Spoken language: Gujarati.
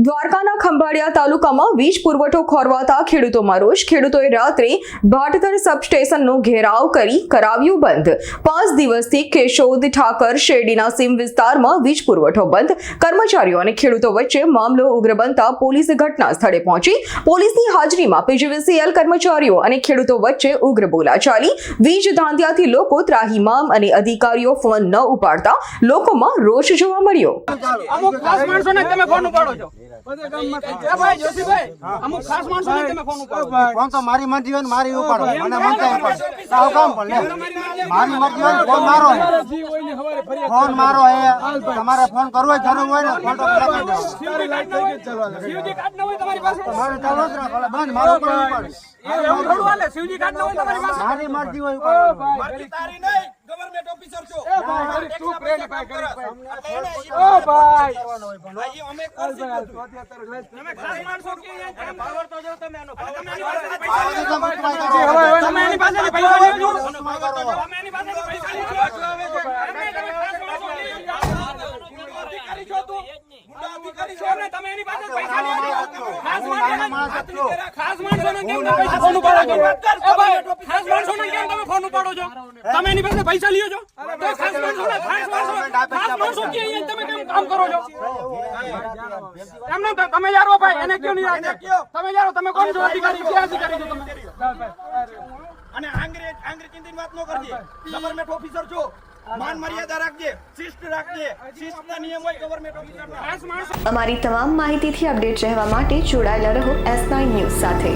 દ્વારકાના ખંભાળિયા તાલુકામાં વીજ પુરવઠો ખોરવાતા ખેડૂતોમાં રોષ. ખેડૂતોએ રાત્રે ભાટધર સબસ્ટેશનનો ઘેરાવ કરી કરાવ્યું બંધ. પાંચ દિવસથી કેશોદ, ઠાકર, શેરડીના સીમ વિસ્તારમાં વીજ પુરવઠો બંધ. કર્મચારીઓ અને ખેડૂતો વચ્ચે મામલો ઉગ્ર બનતા પોલીસ ઘટના સ્થળે પહોંચી. પોલીસની હાજરીમાં પીજીવીસીએલ કર્મચારીઓ અને ખેડૂતો વચ્ચે ઉગ્ર બોલાચાલી. વીજ ધાંધિયાથી લોકો ત્રાહીમામ અને અધિકારીઓ ફોન ન ઉપાડતા લોકોમાં રોષ જોવા મળ્યો. અમુક ખાસ માણસોને તમે ફોન ઉપાડો. ફોન તો મારી મરજી હોય ને મારી ઉપાડો. મને મનતા ઉપાડો સાવ કામ પણ લે. મારી મરજી હોય ને ફોન મારો. ફોન મારો. એ. તમારે ફોન કરવો જરૂર હોય ને ફોન તો પેલા કરી દેવાનો. શિવજી કાર્ડ ન હોય. તમારી પાસે. મારે ચાલુ જ રાખો. બંધ મારો ઉપર ઉપાડો. એવું થોડું હાલે. શિવજી કાર્ડ ન હોય તમારી પાસે. મારી મરજી હોય ઉપાડો. ઓ ભાઈ તમે ખાસ માણસો કે તમે power તો જો તમે આનો તમે એની પાસે પૈસા લેજો. તમે એની પાસે પૈસા લેજો. એમને તમે ખાસ માણસો કે અધિકારી છો તું. તમે એની પૈસા. ખાસ કેમ તમે ફોન ઉપાડો છો? કેમ તમે ફોન ઉપાડો છો? તમે એની પાસે પૈસા લ્યો છો? તો ખાસ માણસોને ખાસ માણસો ખાસ માણસો કે અહીંયા તમે કેમ કામ કરો છો? એમને તો તમે યારો ભાઈ એને કેમ નહીં તમે યારો તમે કોણ છો? અધિકારી કે અધિકારી છો તમે. અને આંગ્રેજ આંગ્રેજ ચિંતિત વાત ન કરજે. ગવર્મેન્ટ ઓફિસર છો. માન મર્યાદા રાખજે શિસ્ત રાખજે. શિસ્તના નિયમ હોય ગવર્મેન્ટ ઓફિસરના અમારી તમામ માહિતીથી અપડેટ રહેવા માટે જોડાયેલા રહો એસ નાઇન ન્યૂઝ સાથે.